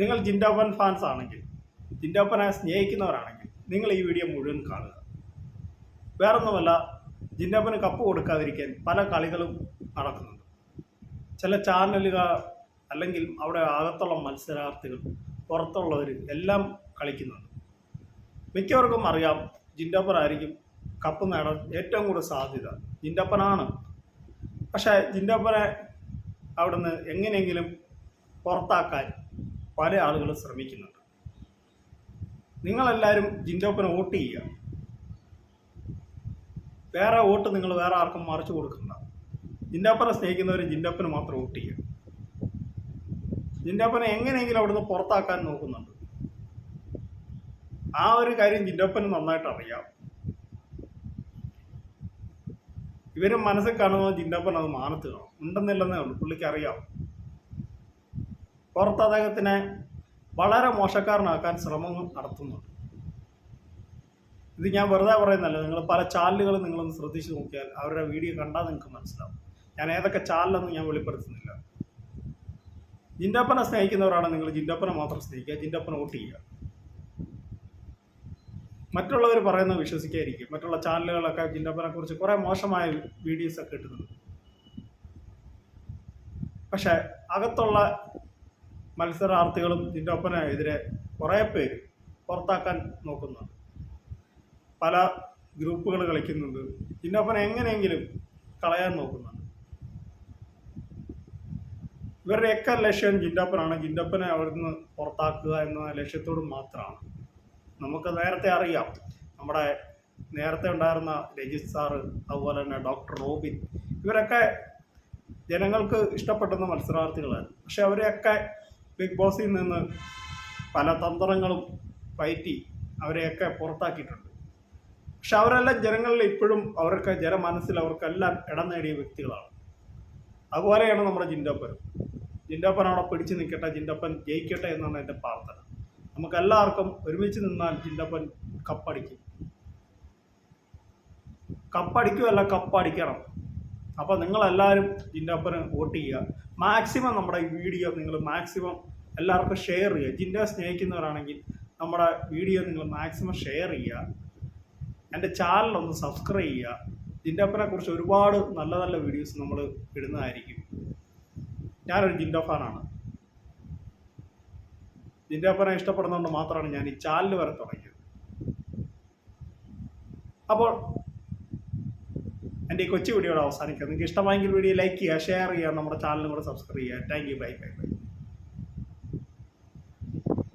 നിങ്ങൾ ജിൻഡോപ്പൻ ഫാൻസ് ആണെങ്കിൽ ജിൻഡോപ്പനെ സ്നേഹിക്കുന്നവരാണെങ്കിൽ നിങ്ങൾ ഈ വീഡിയോ മുഴുവൻ കാണുക. വേറൊന്നുമല്ല ജിൻഡോപ്പന് കപ്പ് കൊടുക്കാതിരിക്കാൻ പല കളികളും നടക്കുന്നുണ്ട്. ചില ചാനലുകൾ അല്ലെങ്കിൽ അവിടെ അകത്തുള്ള മത്സരാർത്ഥികൾ പുറത്തുള്ളവർ എല്ലാം കളിക്കുന്നുണ്ട്. മിക്കവർക്കും അറിയാം ജിൻഡോപ്പനായിരിക്കും കപ്പ് നേടാൻ ഏറ്റവും കൂടുതൽ സാധ്യത ജിൻഡോപ്പനാണ് പക്ഷേ ജിൻഡോപ്പനെ അവിടുന്ന് എങ്ങനെയെങ്കിലും പുറത്താക്കാൻ പല ആളുകളും ശ്രമിക്കുന്നുണ്ട്. നിങ്ങളെല്ലാവരും ജിൻഡോപ്പിനെ വോട്ട് ചെയ്യുക. വേറെ വോട്ട് നിങ്ങൾ വേറെ ആർക്കും മറിച്ചു കൊടുക്കണ്ട. ജിൻഡോപ്പനെ സ്നേഹിക്കുന്നവർ ജിൻഡോപ്പന് മാത്രം വോട്ട് ചെയ്യുക. ജിൻഡോപ്പനെ എങ്ങനെയെങ്കിലും അവിടുന്ന് പുറത്താക്കാൻ നോക്കുന്നുണ്ട്. ആ ഒരു കാര്യം ജിൻഡോപ്പന് നന്നായിട്ട് അറിയാം. ഇവരും മനസ്സിൽ കാണുമ്പോൾ ജിൻഡോപ്പൻ അത് മാനത്ത് കാണും. ഉണ്ടെന്നില്ലെന്നേ ഉള്ളൂ. പുള്ളിക്ക് അറിയാം. പുറത്ത് അദ്ദേഹത്തിനെ വളരെ മോശക്കാരനാക്കാൻ ശ്രമങ്ങൾ നടത്തുന്നുണ്ട് ഇത് ഞാൻ വെറുതെ പറയുന്നല്ല നിങ്ങൾ പല ചാനലുകളും നിങ്ങളൊന്ന് ശ്രദ്ധിച്ച് നോക്കിയാൽ അവരുടെ വീഡിയോ കണ്ടാൽ നിങ്ങൾക്ക് മനസ്സിലാവും. ഞാൻ ഏതൊക്കെ ചാനലൊന്നും ഞാൻ വെളിപ്പെടുത്തുന്നില്ല. ജിൻഡപ്പനെ സ്നേഹിക്കുന്നവരാണ് നിങ്ങൾ. ജിൻഡപ്പനെ മാത്രം സ്നേഹിക്കുക. ജിൻഡപ്പനെ വോട്ട് ചെയ്യുക. മറ്റുള്ളവർ പറയുന്നത് വിശ്വസിക്കാതിരിക്കും. മറ്റുള്ള ചാനലുകളൊക്കെ ജിൻഡപ്പനെ കുറിച്ച് കുറേ മോശമായ വീഡിയോസൊക്കെ ഇട്ടുന്നുണ്ട് പക്ഷേ അകത്തുള്ള മത്സരാർത്ഥികളും ജിൻഡപ്പനെതിരെ കുറേ പേര് പുറത്താക്കാൻ നോക്കുന്നുണ്ട്. പല ഗ്രൂപ്പുകൾ കളിക്കുന്നുണ്ട്. ജിൻഡപ്പനെ എങ്ങനെയെങ്കിലും കളയാൻ നോക്കുന്നുണ്ട്. ഇവരുടെയൊക്കെ ലക്ഷ്യം ജിൻഡപ്പനാണ് ജിൻഡപ്പനെ അവിടുന്ന് പുറത്താക്കുക എന്ന ലക്ഷ്യത്തോട് മാത്രമാണ്. നമുക്ക് നേരത്തെ അറിയാം നമ്മുടെ നേരത്തെ ഉണ്ടായിരുന്ന രജിത് സാറ് അതുപോലെ തന്നെ ഡോക്ടർ റോബിൻ ഇവരൊക്കെ ജനങ്ങൾക്ക് ഇഷ്ടപ്പെടുന്ന മത്സരാർത്ഥികളാണ്. പക്ഷെ അവരെയൊക്കെ ബിഗ് ബോസിൽ നിന്ന് പല തന്ത്രങ്ങളും പയറ്റി അവരെയൊക്കെ പുറത്താക്കിയിട്ടുണ്ട്. പക്ഷെ അവരെല്ലാം ജനങ്ങളിൽ ഇപ്പോഴും അവർക്ക് ജനമനസ്സിൽ അവർക്കെല്ലാം ഇടം നേടിയ വ്യക്തികളാണ്. അതുപോലെയാണ് നമ്മുടെ ജിൻഡോപ്പൻ ജിൻഡോപ്പൻ അവിടെ പിടിച്ചു നിൽക്കട്ടെ ജിൻഡോപ്പൻ ജയിക്കട്ടെ എന്നാണ് എന്റെ പ്രാർത്ഥന. നമുക്കെല്ലാവർക്കും ഒരുമിച്ച് നിന്നാൽ ജിൻഡപ്പൻ കപ്പടിക്കും. കപ്പടിക്കുമല്ല കപ്പടിക്കണം. അപ്പോൾ നിങ്ങളെല്ലാവരും ജിൻഡാപ്പറിന് വോട്ട് ചെയ്യുക. മാക്സിമം നമ്മുടെ ഈ വീഡിയോ നിങ്ങൾ മാക്സിമം എല്ലാവർക്കും ഷെയർ ചെയ്യുക. ജിൻഡ സ്നേഹിക്കുന്നവരാണെങ്കിൽ നമ്മുടെ വീഡിയോ നിങ്ങൾ മാക്സിമം ഷെയർ ചെയ്യുക. എന്റെ ചാനൽ ഒന്ന് സബ്സ്ക്രൈബ് ചെയ്യുക. ജിൻഡപ്പനെ കുറിച്ച് ഒരുപാട് നല്ല നല്ല വീഡിയോസ് നമ്മൾ ഇടുന്നതായിരിക്കും. ഞാനൊരു ജിൻഡോ ഫാനാണ്. ജിൻഡോപ്പനെ ഇഷ്ടപ്പെടുന്നതുകൊണ്ട് മാത്രമാണ് ഞാൻ ഈ ചാനൽ വരെ തുടങ്ങിയത്. അപ്പോൾ എന്റെ ഈ കൊച്ചു വീഡിയോയുടെ അവസാനിക്കുക. നിങ്ങൾക്ക് ഇഷ്ടമായെങ്കിൽ വീഡിയോ ലൈക്ക് ചെയ്യുക ഷെയർ ചെയ്യുക നമ്മുടെ ചാനലും കൂടെ സബ്സ്ക്രൈബ് ചെയ്യുക. Thank you bye bye bye